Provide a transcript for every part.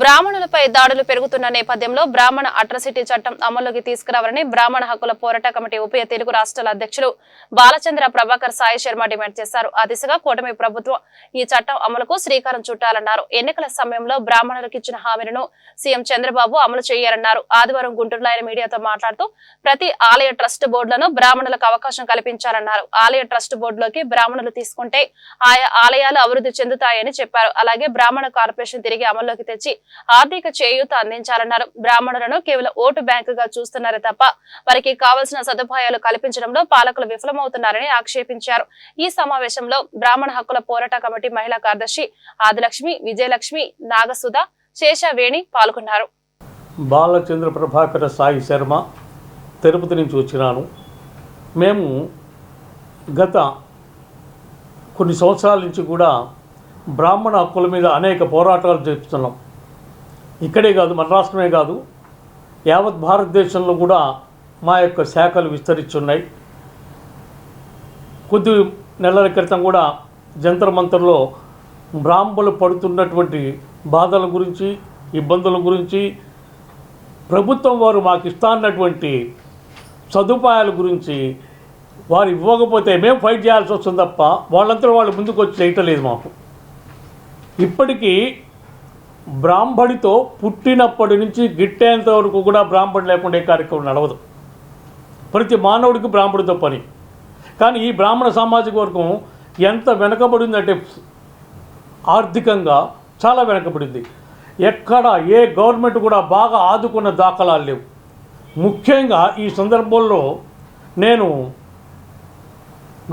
బ్రాహ్మణులపై దాడులు పెరుగుతున్న నేపథ్యంలో బ్రాహ్మణ అట్రసిటీ చట్టం అమల్లోకి తీసుకురావాలని బ్రాహ్మణ హక్కుల పోరాట కమిటీ ఉభయ తెలుగు రాష్ట్రాల అధ్యక్షులు బాలచంద్ర ప్రభాకర్ సాయి శర్మ డిమాండ్ చేశారు. ఆ దిశగా కూటమి ప్రభుత్వం ఈ చట్టం అమలుకు శ్రీకారం చుట్టాలన్నారు. ఎన్నికల సమయంలో బ్రాహ్మణులకు ఇచ్చిన హామీలను సీఎం చంద్రబాబు అమలు చేయాలన్నారు. ఆదివారం గుంటూరులో ఆయన మీడియాతో మాట్లాడుతూ ప్రతి ఆలయ ట్రస్ట్ బోర్డులను బ్రాహ్మణులకు అవకాశం కల్పించాలన్నారు. ఆలయ ట్రస్ట్ బోర్డులోకి బ్రాహ్మణులు తీసుకుంటే ఆయా ఆలయాలు అభివృద్ధి చెందుతాయని చెప్పారు. అలాగే బ్రాహ్మణ కార్పొరేషన్ తిరిగి అమల్లోకి తెచ్చి ఆర్థిక చేయూత అందించాలన్నారు. బ్రాహ్మణులను కేవలం ఓటు బ్యాంకుగా చూస్తున్నారే తప్ప వారికి కావలసిన సదుపాయాలు కల్పించడంలో పాలకులు విఫలమవుతున్నారని ఆక్షేపించారు. ఈ సమావేశంలో బ్రాహ్మణ హక్కుల పోరాట కమిటీ మహిళా కార్యదర్శి ఆదిలక్ష్మి విజయలక్ష్మి నాగసుధ శేషవేణి పాల్గొన్నారు. బాలచంద్ర ప్రభాకర సాయి శర్మ తిరుపతి నుంచి వచ్చినాను. మేము గత కొన్ని సంవత్సరాల నుంచి కూడా బ్రాహ్మణ హక్కుల మీద అనేక పోరాటాలు జరుపుతున్నాం ఇక్కడే కాదు మన రాష్ట్రమే కాదు యావత్ భారతదేశంలో కూడా మా యొక్క శాఖలు విస్తరిస్తున్నాయి. కొద్ది నెలల క్రితం కూడా జంతర్ మంతర్లో బ్రాహ్మలు పడుతున్నటువంటి బాధల గురించి ఇబ్బందుల గురించి ప్రభుత్వం వారు మాకు ఇస్తాన్నటువంటి సదుపాయాల గురించి వారు ఇవ్వకపోతే మేము ఫైట్ చేయాల్సి వస్తుంది తప్ప వాళ్ళంతా వాళ్ళు ముందుకు వచ్చి చేయటలేదు మాకు. ఇప్పటికీ బ్రాహ్మడితో పుట్టినప్పటి నుంచి గిట్టేంత వరకు కూడా బ్రాహ్మడి లేకుండా ఏ కార్యక్రమం నడవదు. ప్రతి మానవుడికి బ్రాహ్మడితో పని. కానీ ఈ బ్రాహ్మణ సామాజిక వర్గం ఎంత వెనకబడిందంటే ఆర్థికంగా చాలా వెనకబడింది. ఎక్కడ ఏ గవర్నమెంట్ కూడా బాగా ఆదుకున్న దాఖలాలు లేవు. ముఖ్యంగా ఈ సందర్భంలో నేను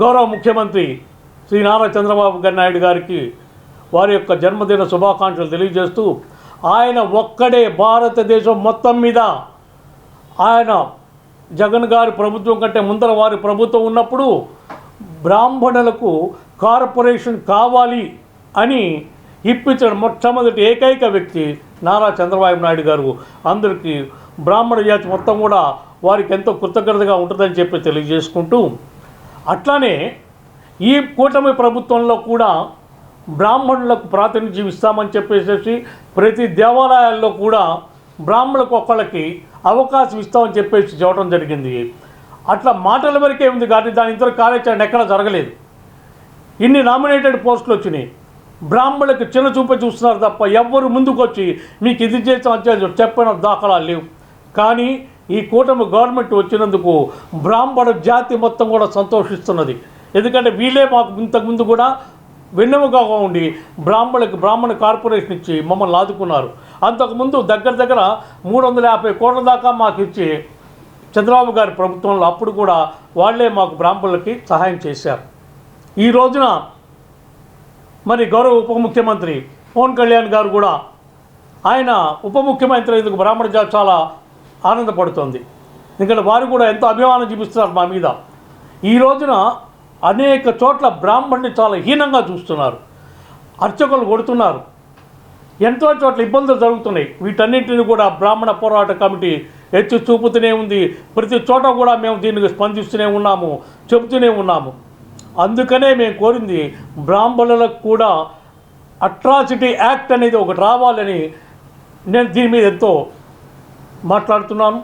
గౌరవ ముఖ్యమంత్రి శ్రీ నారా చంద్రబాబు గారి నాయుడు గారికి వారి యొక్క జన్మదిన శుభాకాంక్షలు తెలియజేస్తూ ఆయన ఒక్కడే భారతదేశం మొత్తం మీద ఆయన జగన్ గారి ప్రభుత్వం కంటే ముందర వారి ప్రభుత్వం ఉన్నప్పుడు బ్రాహ్మణులకు కార్పొరేషన్ కావాలి అని ఇప్పించిన మొట్టమొదటి ఏకైక వ్యక్తి నారా చంద్రబాబు నాయుడు గారు. అందరికీ బ్రాహ్మణ జాతి మొత్తం కూడా వారికి ఎంతో కృతజ్ఞతగా ఉంటుందని చెప్పి తెలియజేసుకుంటూ అట్లానే ఈ కూటమి ప్రభుత్వంలో కూడా బ్రాహ్మణులకు ప్రాతినిధ్యం ఇస్తామని చెప్పేసి ప్రతి దేవాలయాల్లో కూడా బ్రాహ్మణులకు ఒక్కళ్ళకి అవకాశం ఇస్తామని చెప్పేసి చెప్పడం జరిగింది. అట్లా మాటల వరకే ఉంది కానీ దాని ఇతర కార్యాచరణ ఎక్కడా జరగలేదు. ఇన్ని నామినేటెడ్ పోస్టులు వచ్చినాయి. బ్రాహ్మణులకు చిన్న చూపే చూస్తున్నారు తప్ప ఎవ్వరు ముందుకొచ్చి మీకు ఇది చేసాం అది చెప్పిన దాఖలాలు లేవు. కానీ ఈ కూటమి గవర్నమెంట్ వచ్చినందుకు బ్రాహ్మణ జాతి మొత్తం కూడా సంతోషిస్తున్నది. ఎందుకంటే వీళ్ళే మాకు ఇంతకుముందు కూడా వెన్నెముగా ఉండి బ్రాహ్మణులకు బ్రాహ్మణ కార్పొరేషన్ ఇచ్చి మమ్మల్ని ఆదుకున్నారు. అంతకుముందు దగ్గర దగ్గర మూడు వందల యాభై కోట్ల దాకా మాకు ఇచ్చి చంద్రబాబు గారి ప్రభుత్వంలో అప్పుడు కూడా వాళ్ళే మాకు బ్రాహ్మణులకి సహాయం చేశారు. ఈ రోజున మరి గౌరవ ఉప ముఖ్యమంత్రి పవన్ కళ్యాణ్ గారు కూడా ఆయన ఉప ముఖ్యమంత్రి ఎందుకు బ్రాహ్మణ జాతి చాలా ఆనందపడుతుంది. ఎందుకంటే వారు కూడా ఎంతో అభిమానం చూపిస్తున్నారు మా మీద. ఈ రోజున అనేక చోట్ల బ్రాహ్మణ్ణి చాలా హీనంగా చూస్తున్నారు. అర్చకులు కొడుతున్నారు. ఎంతో చోట్ల ఇబ్బందులు జరుగుతున్నాయి. వీటన్నింటిని కూడా బ్రాహ్మణ పోరాట కమిటీ ఎత్తి చూపుతూనే ఉంది. ప్రతి చోట కూడా మేము దీనికి స్పందిస్తూనే ఉన్నాము చెబుతూనే ఉన్నాము. అందుకనే మేము కోరింది బ్రాహ్మణులకు కూడా అట్రాసిటీ యాక్ట్ అనేది ఒకటి రావాలని నేను దీని మీద ఎంతో మాట్లాడుతున్నాను.